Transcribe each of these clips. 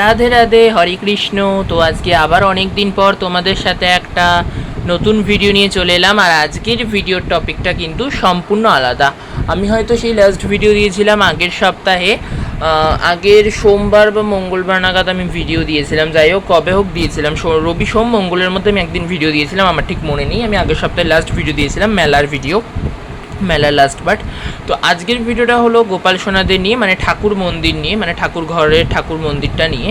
রাধে রাধে, হরে কৃষ্ণ। তো আজকে আবার অনেক দিন পর তোমাদের সাথে একটা নতুন ভিডিও নিয়ে চলে এলাম, আর আজকের ভিডিওর টপিকটা কিন্তু সম্পূর্ণ আলাদা। আমি হয়তো সেই লাস্ট ভিডিও দিয়েছিলাম আগের সপ্তাহে আগের সোমবার বা মঙ্গলবার নাগাদ আমি ভিডিও দিয়েছিলাম। যাই হোক, কবে হোক দিয়েছিলাম। রবি সোম, মঙ্গলের মধ্যে আমি একদিন ভিডিও দিয়েছিলাম, আমার ঠিক মনে নেই। আমি আগের সপ্তাহে লাস্ট ভিডিও দিয়েছিলাম, মেলার ভিডিও মেলার লাস্ট বাট তো আজকের ভিডিওটা হলো গোপাল সোনাদের নিয়ে মানে ঠাকুর মন্দির নিয়ে মানে ঠাকুর ঘরের ঠাকুর মন্দিরটা নিয়ে।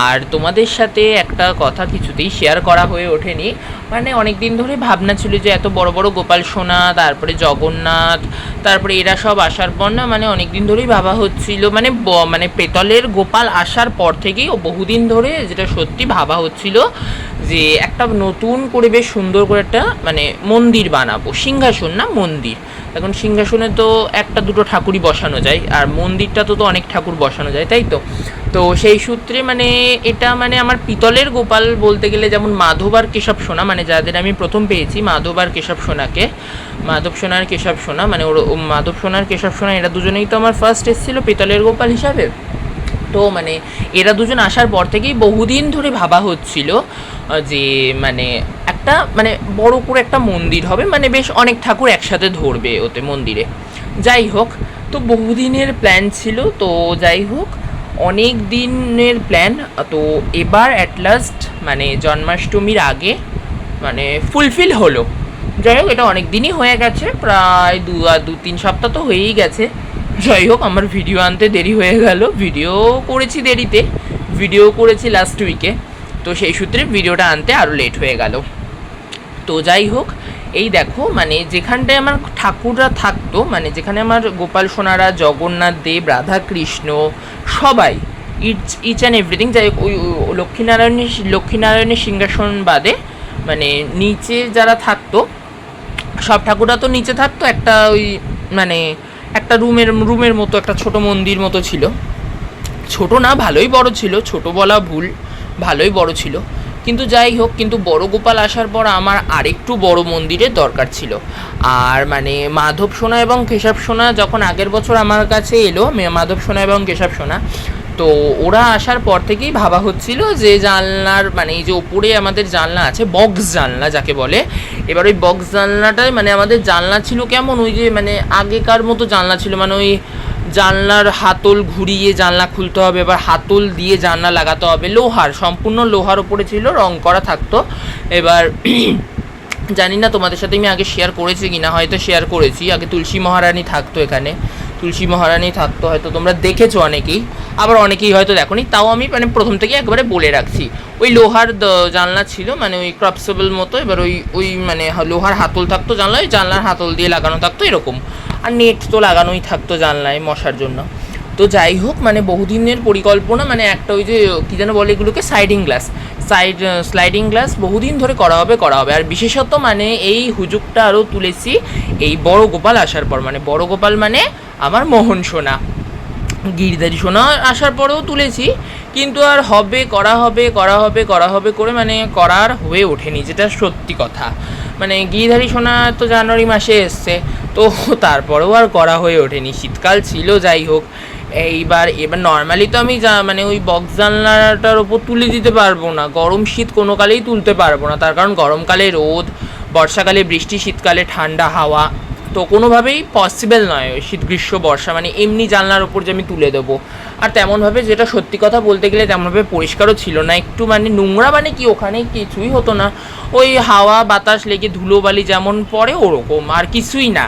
আর তোমাদের সাথে একটা কথা কিছুতেই শেয়ার করা হয়ে ওঠেনি। মানে অনেক দিন ধরে ভাবনা ছিল যে এত বড় বড় গোপাল সোনা, তারপরে জগন্নাথ, তারপরে এরা সব আসার পর না মানে অনেক দিন ধরেই ভাবা হচ্ছিল। মানে মানে পেতলের গোপাল আসার পর থেকেই ও বহুদিন ধরে যেটা সত্যি ভাবা হচ্ছিল যে একটা নতুন করে বেশ সুন্দর করে একটা মানে মন্দির বানাবো। সিংহাসন না, মন্দির। এখন সিংহাসনে তো একটা দুটো ঠাকুরই বসানো যায়, আর মন্দিরটা তো তো অনেক ঠাকুর বসানো যায়, তাই তো? তো সেই সূত্রে মানে এটা মানে আমার পিতলের গোপাল বলতে গেলে যেমন মাধব আর কেশব সোনা মানে যাদের আমি প্রথম পেয়েছি, মাধব আর কেশব সোনাকে, মাধব সোনার কেশব সোনা মানে ওর, মাধব সোনার কেশব সোনা, এরা দুজনেই তো আমার ফার্স্ট এসেছিল পিতলের গোপাল হিসাবে। তো মানে এরা দুজন আসার পর থেকেই বহুদিন ধরে ভাবা হচ্ছিল যে মানে একটা মানে বড় করে একটা মন্দির হবে মানে বেশ অনেক ঠাকুর একসাথে ধরবে ওতে মন্দিরে। যাই হোক, তো বহুদিনের প্ল্যান ছিল, তো যাই হোক, অনেক দিনের প্ল্যান তো এবার অ্যাট লাস্ট মানে জন্মাষ্টমীর আগে মানে ফুলফিল হলো। যাই হোক, এটা অনেক দিনই হয়ে গেছে, প্রায় দু দু, তিন সপ্তাহ তো হয়েই গেছে। যাই হোক, আমার ভিডিও আনতে দেরি হয়ে গেল। ভিডিও করেছি দেরিতে। ভিডিও করেছি লাস্ট উইকে তো সেই সূত্রে ভিডিওটা আনতে আরও লেট হয়ে গেল। তো যাই হোক, এই দেখো মানে যেখানটায় আমার ঠাকুররা থাকতো মানে যেখানে আমার গোপাল সোনারা, জগন্নাথ দেব, রাধাকৃষ্ণ, সবাই ইচ ইচ অ্যান্ড এভরিথিং যাই হোক, ওই ওই লক্ষ্মীনারায়ণের লক্ষ্মীনারায়ণের সিংহাসন বাদে মানে নিচে যারা থাকতো, সব ঠাকুররা তো নিচে থাকতো, একটা ওই মানে একটা রুমের রুমের মতো, একটা ছোট মন্দির মতো ছিল। ছোট না, ভালোই বড় ছিল, ছোট বলা ভুল, ভালোই বড় ছিল। কিন্তু যাই হোক, কিন্তু বড় গোপাল আসার পর আমার আরেকটু বড় মন্দিরের দরকার ছিল। আর মানে মাধব সোনা এবং কেশব সোনা যখন আগের বছর আমার কাছে এলো মাধব সোনা এবং কেশব সোনা তো ওরা আসার পর থেকেই ভাবা হচ্ছিল যে জানলার মানে এই যে ওপরে আমাদের জানলা আছে, বক্স জানলা যাকে বলে, এবার ওই বক্স জানলাটায় মানে আমাদের জানলা ছিল কেমন? ওই যে মানে আগেকার মতো জানলা ছিল মানে ওই জানলার হাতল ঘুরিয়ে জানলা খুলতে হবে, এবার হাতল দিয়ে জানলা লাগাতে হবে। লোহার, সম্পূর্ণ লোহার ওপরে ছিল, রং করা থাকতো। এবার জানি না তোমাদের সাথে আমি আগে শেয়ার করেছি কি না হয়তো শেয়ার করেছি, আগে তুলসী মহারানী থাকতো এখানে। তুলসী মহারানী থাকতো, হয়তো তোমরা দেখেছ অনেকেই, আবার অনেকেই হয়তো দেখোনি, তাও আমি মানে প্রথম থেকে একবারে বলে রাখছি। ওই লোহার জানলা ছিল মানে ওই ক্রপসেবল মতো, এবার ওই ওই মানে লোহার হাতল থাকতো জানলা ওই জানলার হাতল দিয়ে লাগানো থাকতো এরকম। আর নেট তো লাগানোই থাকতো জানলায় মশার জন্য। তো যাই হোক মানে বহুদিনের পরিকল্পনা মানে একটা ওই যে, কী যেন বলে এগুলোকে siding glass side sliding glass বহুদিন ধরে করা হবে করা হবে। আর বিশেষত মানে এই হুজুগটা আরও তুলেছি, এই বড় গোপাল আসার পর মানে বড় গোপাল মানে আমার মোহন সোনা। গিরিধারী সোনা আসার পরেও তুলেছি, কিন্তু আর হবে, করা হবে করা হবে করা হবে করে মানে করার হয়ে ওঠেনি, যেটা সত্যি কথা। মানে গিরিধারী সোনা তো জানুয়ারি মাসে এসছে, তো তারপরেও আর করা হয়ে ওঠেনি। শীতকাল ছিল, যাই হোক, এইবার, এবার নর্মালি তো আমি যা মানে ওই বক্স জানলাটার ওপর তুলে দিতে পারব না। গরম শীত কোনো কালেই তুলতে পারব না। তার কারণ গরমকালে রোদ, বর্ষাকালে বৃষ্টি, শীতকালে ঠান্ডা হাওয়া তো কোনোভাবেই পসিবল নয় শীত, গ্রীষ্ম, বর্ষা মানে এমনি জানলার ওপর যে আমি তুলে দেবো। আর তেমনভাবে যেটা সত্যি কথা বলতে গেলে তেমনভাবে পরিষ্কারও ছিল না। একটু মানে নোংরা মানে কি, ওখানে কিছুই হতো না। ওই হাওয়া, বাতাস লেগে ধুলোবালি যেমন পড়ে ওরকম, আর কিছুই না।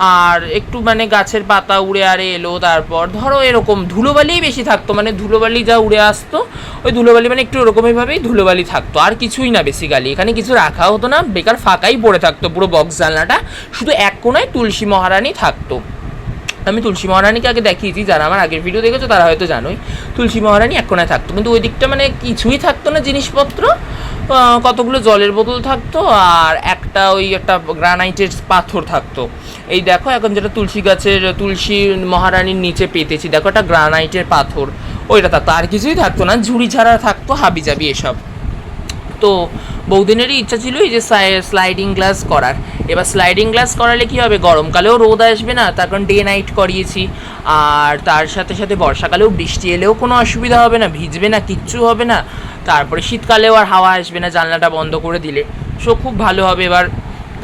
আর একটু মানে গাছের পাতা উড়ে আরে এলো, তারপর ধরো এরকম ধুলোবালিই বেশি থাকতো মানে ধুলোবালি যা উড়ে আসতো, ওই ধুলোবালি মানে একটু ওরকমইভাবেই ধুলোবালি থাকতো, আর কিছুই না বেসিক্যালি এখানে কিছু রাখা হতো না, বেকার ফাঁকাই পড়ে থাকতো পুরো বক্স জানলাটা, শুধু এক কোনায় তুলসী মহারানী থাকতো। আমি তুলসী মহারানীকে আগে দেখিয়েছি, যারা আমার আগের ভিডিও দেখেছ তারা হয়তো জানোই, তুলসী মহারানী এক কোনায় থাকতো, কিন্তু ওই দিকটা মানে কিছুই থাকতো না জিনিসপত্র কতগুলো জলের বোতল থাকতো আর একটা ওই একটা গ্রানাইটের পাথর থাকতো। এই দেখো, এখন যেটা তুলসী গাছের, তুলসী মহারানীর নিচে পেতেছি, দেখো একটা গ্রানাইটের পাথর। ওইটা থাকতো, আর কিছুই থাকতো না, ঝুড়ি ছাড়া থাকতো হাবি জাবি এসব। তো বহুদিনেরই ইচ্ছা ছিল এই যে স্লাইডিং গ্লাস করার। এবার স্লাইডিং গ্লাস করালে কি হবে? গরমকালেও রোদ আসবে না, তার কারণ ডে নাইট করিয়েছি। আর তার সাথে সাথে বর্ষাকালেও বৃষ্টি এলেও কোনো অসুবিধা হবে না, ভিজবে না, কিচ্ছু হবে না। তারপরে শীতকালেও আর হাওয়া আসবে না, জানলাটা বন্ধ করে দিলে। সো খুব ভালো হবে এবার।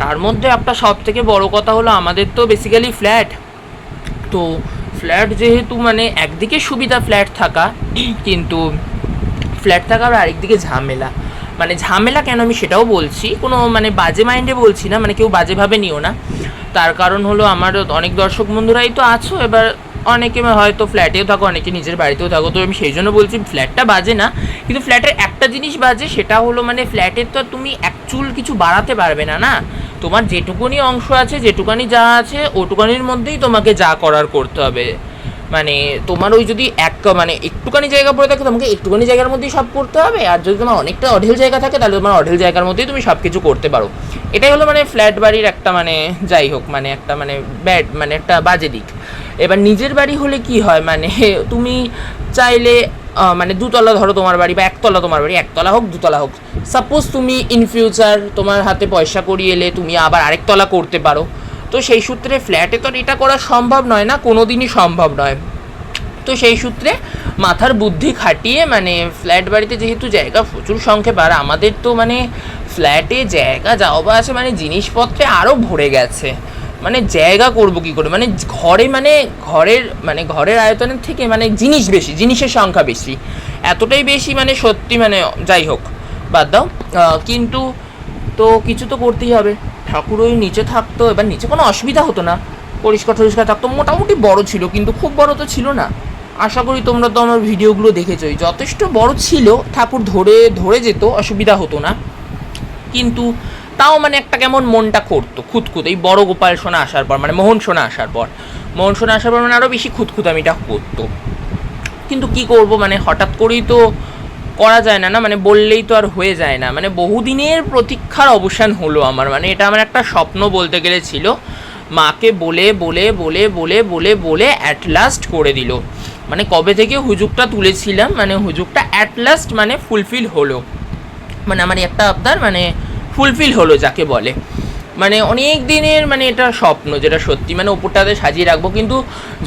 তার মধ্যে একটা সব থেকে বড় কথা হলো, আমাদের তো বেসিক্যালি ফ্ল্যাট তো ফ্ল্যাট যেহেতু মানে একদিকে সুবিধা ফ্ল্যাট থাকা, কিন্তু ফ্ল্যাট থাকা আর আরেকদিকে ঝামেলা। মানে ঝামেলা কেন আমি সেটাও বলছি, কোনো মানে বাজে মাইন্ডে বলছি না মানে কেউ বাজেভাবে নিও না। তার কারণ হলো আমার অনেক দর্শক বন্ধুরাই তো আছো, এবার অনেকে হয়তো ফ্ল্যাটেও থাকো, অনেকে নিজের বাড়িতেও থাকো, তো আমি সেই জন্য বলছি ফ্ল্যাটটা বাজে না, কিন্তু ফ্ল্যাটের একটা জিনিস বাজে, সেটা হলো মানে ফ্ল্যাটের তো তুমি অ্যাকচুয়াল কিছু বাড়াতে পারবে না না? তোমার যেটুকুনি অংশ আছে, যেটুকানি যা আছে, ওটুকানির মধ্যেই তোমাকে যা করার করতে হবে। মানে তোমার ওই যদি এক মানে একটুখানি জায়গা পড়ে থাকে, তোমাকে একটুখানি জায়গার মধ্যেই সব করতে হবে। আর যদি তোমার অনেকটা অঢেল জায়গা থাকে, তাহলে তোমার অঢেল জায়গার মধ্যেই তুমি সব কিছু করতে পারো। এটাই হলো মানে ফ্ল্যাট বাড়ির একটা মানে যাই হোক মানে একটা মানে ব্যাড মানে একটা বাজে দিক। এবার নিজের বাড়ি হলে কি হয় মানে তুমি চাইলে মানে দুতলা ধরো তোমার বাড়ি বা একতলা তোমার বাড়ি, একতলা হোক, দুতলা হোক। সাপোজ তুমি ইন ফিউচার তোমার হাতে পয়সা করিয়ে এলে তুমি আবার আরেকতলা করতে পারো। তো সেই সূত্রে ফ্ল্যাটে তো এটা করা সম্ভব নয় না কোনো দিনই সম্ভব নয়। তো সেই সূত্রে মাথার বুদ্ধি খাটিয়ে মানে ফ্ল্যাট বাড়িতে যেহেতু জায়গা প্রচুর সংখ্যে আর আমাদের তো মানে ফ্ল্যাটে জায়গা যাও বা আছে মানে জিনিসপত্রে আরও ভরে গেছে। মানে জায়গা করব কি করে? মানে ঘরে মানে ঘরের মানে ঘরের আয়তনের থেকে মানে জিনিস বেশি, জিনিসের সংখ্যা বেশি। এতটাই বেশি মানে সত্যি মানে যাই হোক, বাদ দাও। কিন্তু তো কিছু তো করতেই হবে। ঠাকুর ওই নিচে থাকতো, এবার নিচে কোনো অসুবিধা হতো না। পরিষ্কার টরিষ্কার থাকতো, মোটামুটি বড় ছিল, কিন্তু খুব বড় তো ছিল না। আশা করি তোমরা তো আমার ভিডিওগুলো দেখেছোই। যথেষ্ট বড় ছিল, ঠাকুর ধরে ধরে যেত, অসুবিধা হতো না। কিন্তু তাও মানে একটা কেমন মনটা করতো, খুঁতখুত। এই বড় গোপাল সোনা আসার পর মানে মোহন সোনা আসার পর। মোহন সোনা আসার পর মানে আরও বেশি খুঁতখুতামিটা করতো। কিন্তু কি করব মানে হঠাৎ করেই তো করা যায় না না? মানে বললেই তো আর হয়ে যায় না। মানে বহুদিনের প্রতীক্ষার অবসান হলো আমার। মানে এটা আমার একটা স্বপ্ন বলতে গেলে ছিল। মাকে বলে বলে বলে বলে বলে বলে অ্যাট লাস্ট করে দিল। মানে কবে থেকে হুজুকটা তুলেছিলাম? মানে হুজুকটা অ্যাট লাস্ট মানে ফুলফিল হলো। মানে আমার একটা আবদার মানে ফুলফিল হলো যাকে বলে। মানে অনেক দিনের মানে এটা স্বপ্ন যেটা সত্যি। মানে ওপরটাতে সাজিয়ে রাখব। কিন্তু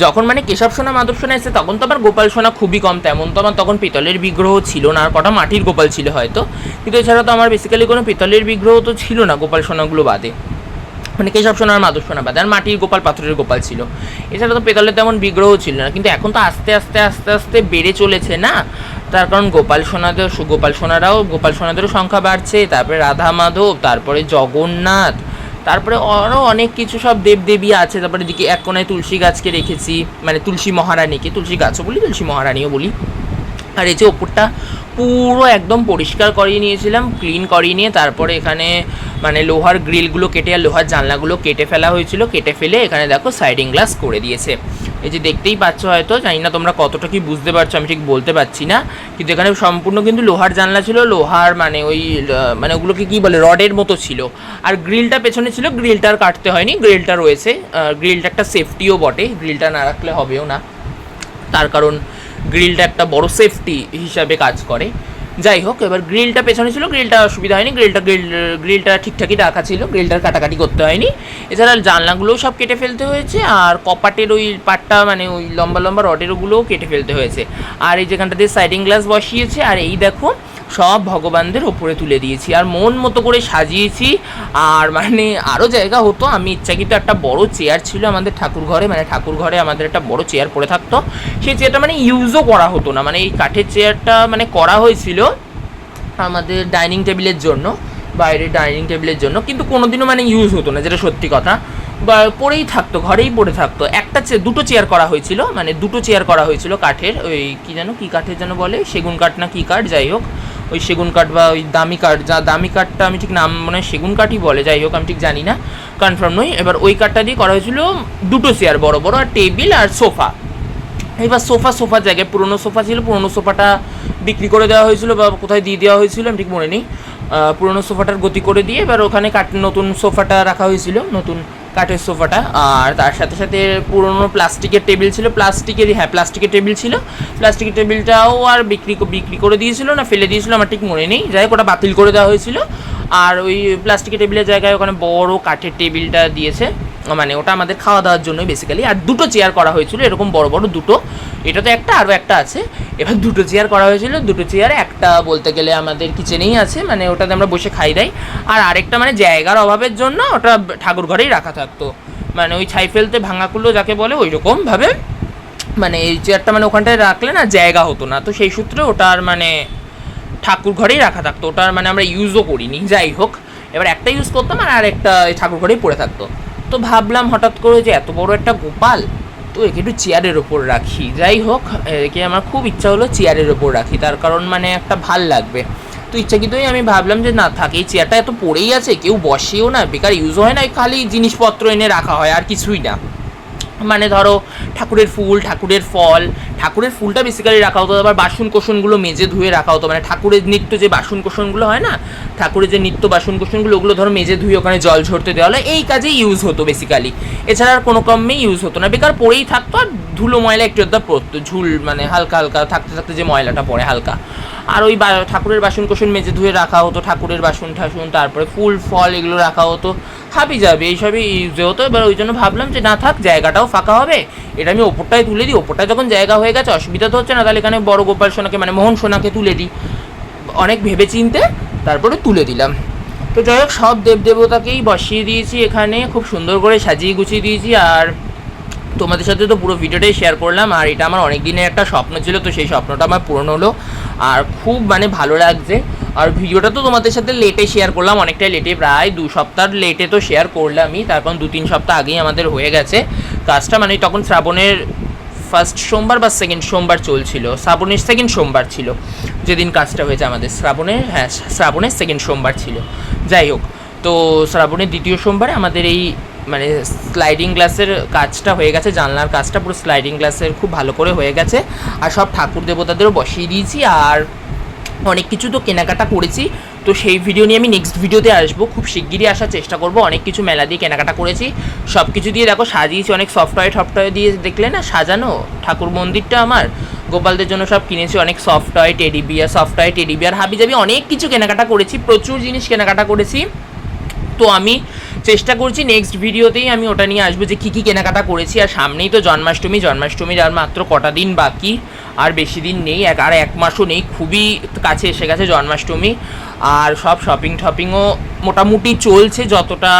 যখন মানে কেশব সোনা, মাধব সোনা এসে তখন তো আমার গোপাল সোনা খুবই কম। তেমন তো আমার তখন পিতলের বিগ্রহ ছিল না, আর কটা মাটির গোপাল ছিল হয়তো। কিন্তু এছাড়া তো আমার বেসিক্যালি কোনো পিতলের বিগ্রহ তো ছিল না গোপাল সোনাগুলো বাদে। মানে কেশব সোনা আর মাধব সোনা বাদে, আর মাটির গোপাল, পাথরের গোপাল ছিল। এছাড়া তো পেতলের তেমন বিগ্রহ ছিল না। কিন্তু এখন তো আস্তে আস্তে আস্তে আস্তে বেড়ে চলেছে না? তার কারণ গোপাল সোনাদের, গোপাল সোনারাও, গোপাল সোনাদেরও সংখ্যা বাড়ছে। তারপরে রাধা মাধব, তারপরে জগন্নাথ তারপরে আরও অনেক কিছু সব দেবদেবী আছে। তারপরে দিকে এক কোনায় তুলসী গাছকে রেখেছি মানে তুলসী মহারানীকে, তুলসী গাছও বলি, তুলসী মহারানীও বলি। আর এই যে ওপরটা পুরো একদম পরিষ্কার করিয়ে নিয়েছিলাম ক্লিন করিয়ে নিয়ে তারপরে এখানে মানে লোহার গ্রিলগুলো কেটে আর লোহার জানলাগুলো কেটে ফেলা হয়েছিল, কেটে ফেলে এখানে দেখো সাইডিং গ্লাস করে দিয়েছে। এই যে দেখতেই পাচ্ছ হয়তো, জানি না তোমরা কতটা কি বুঝতে পারছ, আমি ঠিক বলতে পারছি না, কিন্তু এখানে সম্পূর্ণ কিন্তু লোহার জানলা ছিল, লোহার মানে ওই মানে ওগুলোকে কি বলে, রডের মতো ছিল। আর গ্রিলটা পেছনে ছিল গ্রিলটা আর কাটতে হয়নি গ্রিলটা রয়েছে। গ্রিলটা একটা সেফটিও বটে গ্রিলটা না রাখলে হবেও না। তার কারণ গ্রিলটা একটা বড় সেফটি হিসাবে কাজ করে। যাই হোক, এবার গ্রিলটা পেছনে ছিল, গ্রিলটা অসুবিধা হয়নি, গ্রিলটা, গ্রিল, গ্রিলটা ঠিকঠাকই রাখা ছিল, গ্রিলটার কাটাকাটি করতে হয়নি। এছাড়া জানলাগুলোও সব কেটে ফেলতে হয়েছে, আর কপাটের ওই পাটটা মানে ওই লম্বা লম্বা রডের ওগুলোও কেটে ফেলতে হয়েছে। আর এই যেখানটাতে সাইডিং গ্লাস বসিয়েছে, আর এই দেখো সব ভগবানদের ওপরে তুলে দিয়েছি। আর মন মতো করে সাজিয়েছি। আর মানে আরও জায়গা হতো, আমি ইচ্ছাকৃত একটা বড় চেয়ার ছিল আমাদের ঠাকুর ঘরে মানে ঠাকুর ঘরে আমাদের একটা বড় চেয়ার পড়ে থাকতো। সেই চেয়ারটা মানে ইউজও করা হতো না মানে এই কাঠের চেয়ারটা মানে করা হয়েছিল আমাদের ডাইনিং টেবিলের জন্য বাইরে ডাইনিং টেবিলের জন্য, কিন্তু কোনোদিনও মানে ইউজ হতো না, যেটা সত্যি কথা। বা পড়েই থাকতো, ঘরেই পড়ে থাকতো। একটা চে- দুটো চেয়ার করা হয়েছিল মানে দুটো চেয়ার করা হয়েছিল কাঠের, ওই কি যেন, কী কাঠের যেন বলে, সেগুন কাঠ না কী কাঠ, যাই হোক। ওই সেগুন কাঠ বা ওই দামি কাঠ, যা দামি কাঠটা আমি ঠিক নাম মনে সেগুন কাঠই বলে, যাই হোক, আমি ঠিক জানি না কনফার্ম নই। এবার ওই কাঠটা দিয়ে করা হয়েছিল দুটো চেয়ার বড় বড়, আর টেবিল আর সোফা এবার সোফা সোফার জায়গায়, পুরনো সোফা ছিল, পুরনো সোফাটা বিক্রি করে দেওয়া হয়েছিল বা কোথায় দিয়ে দেওয়া হয়েছিল, আমি ঠিক মনে নেই। পুরনো সোফাটার গতি করে দিয়ে এবার ওখানে কাট নতুন সোফাটা রাখা হয়েছিল, নতুন কাঠের সোফাটা, আর তার সাথে সাথে পুরনো প্লাস্টিকের টেবিল ছিল, প্লাস্টিকেরই হ্যাঁ প্লাস্টিকের টেবিল ছিল। প্লাস্টিকের টেবিলটাও আর বিক্রি বিক্রি করে দিয়েছিল না, ফেলে দিয়েছিল, আমার ঠিক মনে নেই। যাই ওটা বাতিল করে দেওয়া হয়েছিল। আর ওই প্লাস্টিকের টেবিলের জায়গায় ওখানে বড় কাঠের টেবিলটা দিয়েছে। মানে ওটা আমাদের খাওয়া দাওয়ার জন্যই বেসিক্যালি আর দুটো চেয়ার করা হয়েছিল, এরকম বড় বড় দুটো। এটা তো একটা, আরও একটা আছে। এবার দুটো চেয়ার করা হয়েছিল। দুটো চেয়ারে একটা বলতে গেলে আমাদের কিচেনেই আছে মানে ওটাতে আমরা বসে খাই দাই আর আরেকটা মানে জায়গার অভাবের জন্য ওটা ঠাকুর ঘরেই রাখা থাকতো। মানে ওই ছাই ফেলতে ভাঙাকুলো যাকে বলে, ওই রকমভাবে মানে এই চেয়ারটা মানে ওখানটায় রাখলে না জায়গা হতো না। তো সেই সূত্রে ওটার মানে ঠাকুর ঘরেই রাখা থাকতো। ওটার মানে আমরা ইউজও করিনি। যাই হোক, এবার একটা ইউজ করতাম আর আরেকটা ঠাকুর ঘরেই পড়ে থাকতো। তো ভাবলাম হঠাৎ করে যে এত বড় একটা গোপাল তো একে একটু চেয়ারের ওপর রাখি। যাই হোক, একে আমার খুব ইচ্ছা হলো চেয়ারের ওপর রাখি। তার কারণ মানে একটা ভালো লাগবে। তো ইচ্ছাকৃতই আমি ভাবলাম যে না, থাকে, এই চেয়ারটা এত পড়েই আছে, কেউ বসেও না, বেকার ইউজ হয় না খালি জিনিসপত্র এনে রাখা হয়, আর কিছুই না। মানে ধরো, ঠাকুরের ফুল, ঠাকুরের ফল, ঠাকুরের ফুলটা বেসিক্যালি রাখা হতো, আবার বাসন কোষণগুলো মেজে ধুয়ে রাখা হতো মানে ঠাকুরের নিত্য যে বাসন কোষণগুলো হয় না, ঠাকুরের যে নিত্য বাসন কোষণগুলো ওগুলো ধরো মেজে ধুয়ে ওখানে জল ঝরতে দেওয়া হলো, এই কাজে ইউজ হতো বেসিক্যালি এছাড়া আর কোনো ক্রমেই ইউজ হতো না, বেকার পড়েই থাকতো, আর ধুলো ময়লা একটু আধটা পড়তো ঝুল মানে হালকা হালকা থাকতে থাকতে যে ময়লাটা পড়ে হালকা। আর ওই ঠাকুরের বাসন কোসন মেজে ধুয়ে রাখা হতো, ঠাকুরের বাসন ঠাসন, তারপরে ফুল, ফল এগুলো রাখা হতো, হাবি যাবে, এইসবই ইউজে হতো এবার ওই জন্য ভাবলাম যে না থাক, জায়গাটাও ফাঁকা হবে। এটা আমি ওপরটায় তুলে দিই, ওপরটায় যখন জায়গা হয়ে গেছে, অসুবিধা তো হচ্ছে না, তাহলে এখানে বড় গোপাল সোনাকে মানে মোহন সোনাকে তুলে দিই। অনেক ভেবে চিনতে তারপরে তুলে দিলাম। তো যাই হোক, সব দেবদেবতাকেই বসিয়ে দিয়েছি এখানে, খুব সুন্দর করে সাজিয়ে গুছিয়ে দিয়েছি, আর তোমাদের সাথে তো পুরো ভিডিওটাই শেয়ার করলাম, আর এটা আমার অনেক দিনের একটা স্বপ্ন ছিল, তো সেই স্বপ্নটা আমার পূরণ হলো। আর খুব মানে ভালো লাগছে। আর ভিডিওটা তো তোমাদের সাথে লেটে শেয়ার করলাম, অনেকটাই লেটে প্রায় দু সপ্তাহ লেটে তো শেয়ার করলামই, তারপর দু তিন সপ্তাহ আগেই আমাদের হয়ে গেছে। কাজটা মানে তখন শ্রাবণের ফার্স্ট সোমবার বা সেকেন্ড সোমবার চলছিল, শ্রাবণের সেকেন্ড সোমবার ছিল, যেদিন কাজটা হয়েছে আমাদের, শ্রাবণের হ্যাঁ শ্রাবণের সেকেন্ড সোমবার ছিল। যাই হোক, তো শ্রাবণের দ্বিতীয় সোমবারে আমাদের এই মানে স্লাইডিং গ্লাসের কাজটা হয়ে গেছে, জানলার কাজটা পুরো স্লাইডিং গ্লাসের খুব ভালো করে হয়ে গেছে। আর সব ঠাকুর দেবতাদেরও বসিয়ে দিয়েছি আর অনেক কিছু তো কেনাকাটা করেছি। তো সেই ভিডিও নিয়ে আমি নেক্সট ভিডিওতে আসব। খুব শিগগিরই আসার চেষ্টা করব। অনেক কিছু মেলা দিয়ে কেনাকাটা করেছি। সব কিছু দিয়ে দেখো, সাজিয়েছি অনেক সফটওয়্যার টফটওয়্যার দিয়ে দেখলে না সাজানো? ঠাকুর মন্দিরটা আমার। গোপালদের জন্য সব কিনেছি অনেক software teddy bear software teddy bear হাবি যাবি অনেক কিছু কেনাকাটা করেছি। প্রচুর জিনিস কেনাকাটা করেছি। তো আমি করছি নেক্সট ভিডিওতেই আমি ওটা নিয়ে আসব যে কী কী কেনাকাটা করেছি। আর সামনেই তো জন্মাষ্টমী জন্মাষ্টমী আর মাত্র কটা দিন বাকি, আর বেশি দিন নেই, এক আর এক মাসও নেই, খুবই কাছে এসে গেছে জন্মাষ্টমী। আর সব শপিং টপিংও মোটামুটি চলছে, যতটা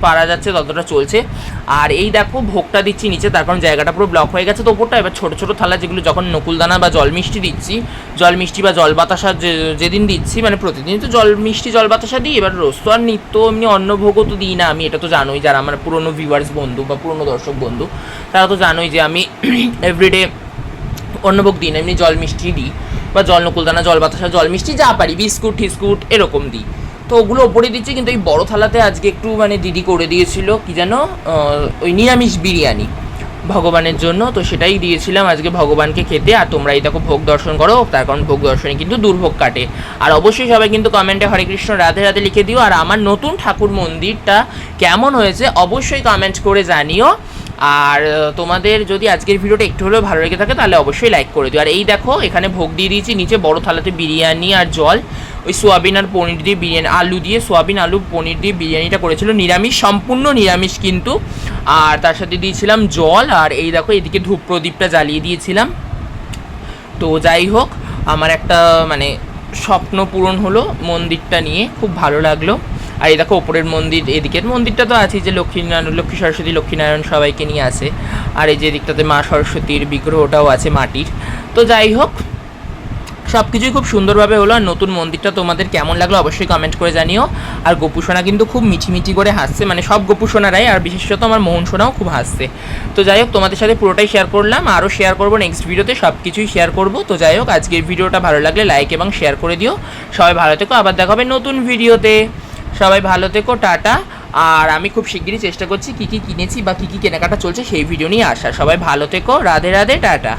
পারা যাচ্ছে, ততটা চলছে। আর এই দেখো, ভোগটা দিচ্ছি নিচে, তার কারণ জায়গাটা পুরো ব্লক হয়ে গেছে তো ওপরটা এবার ছোটো ছোটো থালা যেগুলো যখন নকুলদানা বা জল মিষ্টি দিচ্ছি, জল মিষ্টি বা জল বাতাসা যে- যেদিন দিচ্ছি মানে প্রতিদিন তো জল মিষ্টি, জল বাতাসা দিই, এবার রোজ তো আর নিত্য এমনি অন্য ভোগও তো দিই না আমি, এটা তো জানোই যারা আমার পুরনো ভিউয়ার্স বন্ধু বা পুরনো দর্শক বন্ধু, তারা তো জানোই যে আমি এভরিডে অন্য অন্নভোগ দিন এমনি জল মিষ্টি দিই বা জল নকুলদানা, জল বাতাসা, জল মিষ্টি যা পারি, বিস্কুট টিস্কুট এরকম দিই। তো ওগুলো ওপরে দিচ্ছি, কিন্তু এই বড় থালাতে আজকে একটু মানে দিদি করে দিয়েছিল, কি যেন ওই নিরামিষ বিরিয়ানি ভগবানের জন্য, তো সেটাই দিয়েছিলাম আজকে ভগবানকে খেতে, আর তোমরা এই দেখো ভোগ দর্শন করো, তার কারণ ভোগ দর্শনে কিন্তু দুর্ভোগ কাটে। আর অবশ্যই সবাই কিন্তু কমেন্টে হরে কৃষ্ণ, রাধে রাধে লিখে দিও, আর আমার নতুন ঠাকুর মন্দিরটা কেমন হয়েছে অবশ্যই কমেন্ট করে জানিও। আর তোমাদের যদি আজকের ভিডিওটা একটু হলেও ভালো লেগে থাকে, তাহলে অবশ্যই লাইক করে দিও। আর এই দেখো, এখানে ভোগ দিয়ে দিয়েছি, নিচে বড় থালাতে বিরিয়ানি আর জল। ওই সোয়াবিন আর পনির দিয়ে বিরিয়ানি, আলু দিয়ে সোয়াবিন, আলু, পনির দিয়ে বিরিয়ানিটা করেছিল। নিরামিষ, সম্পূর্ণ নিরামিষ কিন্তু। আর তার সাথে দিয়েছিলাম জল, আর এই দেখো এদিকে ধূপ প্রদীপটা জ্বালিয়ে দিয়েছিলাম। তো যাই হোক, আমার একটা মানে স্বপ্ন পূরণ হলো মন্দিরটা নিয়ে, খুব ভালো লাগল। আর এই দেখো ওপরের মন্দির, এদিকের মন্দিরটা তো আছে যে লক্ষ্মীনারায়ণ লক্ষ্মী সরস্বতী লক্ষ্মীনারায়ণ সবাইকে নিয়ে আসে। আর এই যে দিকটাতে মা সরস্বতীর বিগ্রহটাও আছে মাটির। তো যাই হোক সব কিছুই খুব সুন্দরভাবে হলো, আর নতুন মন্দিরটা তোমাদের কেমন লাগল অবশ্যই কমেন্ট করে জানিও। আর গোপুসোনা কিন্তু খুব মিঠি করে হাসছে মানে সব গোপুসোনারাই আর বিশেষত আমার মোহন সোনাও খুব হাসছে। তো যাই হোক, তোমাদের সাথে পুরোটাই শেয়ার করলাম, আরও শেয়ার করব নেক্সট ভিডিওতে সব কিছুই শেয়ার করব। তো যাই হোক, আজকের ভিডিওটা ভালো লাগলে লাইক এবং শেয়ার করে দিও। সবাই ভালো থেকো, আবার দেখা হবে নতুন ভিডিওতে সবাই ভালো থেকো, টাটা। আর আমি খুব শিগগিরই চেষ্টা করছি কী কী কিনেছি বা কী কী কেনাকাটা চলছে সেই ভিডিও নিয়ে আসার। সবাই ভালো থেকো, রাধে রাধে, টাটা।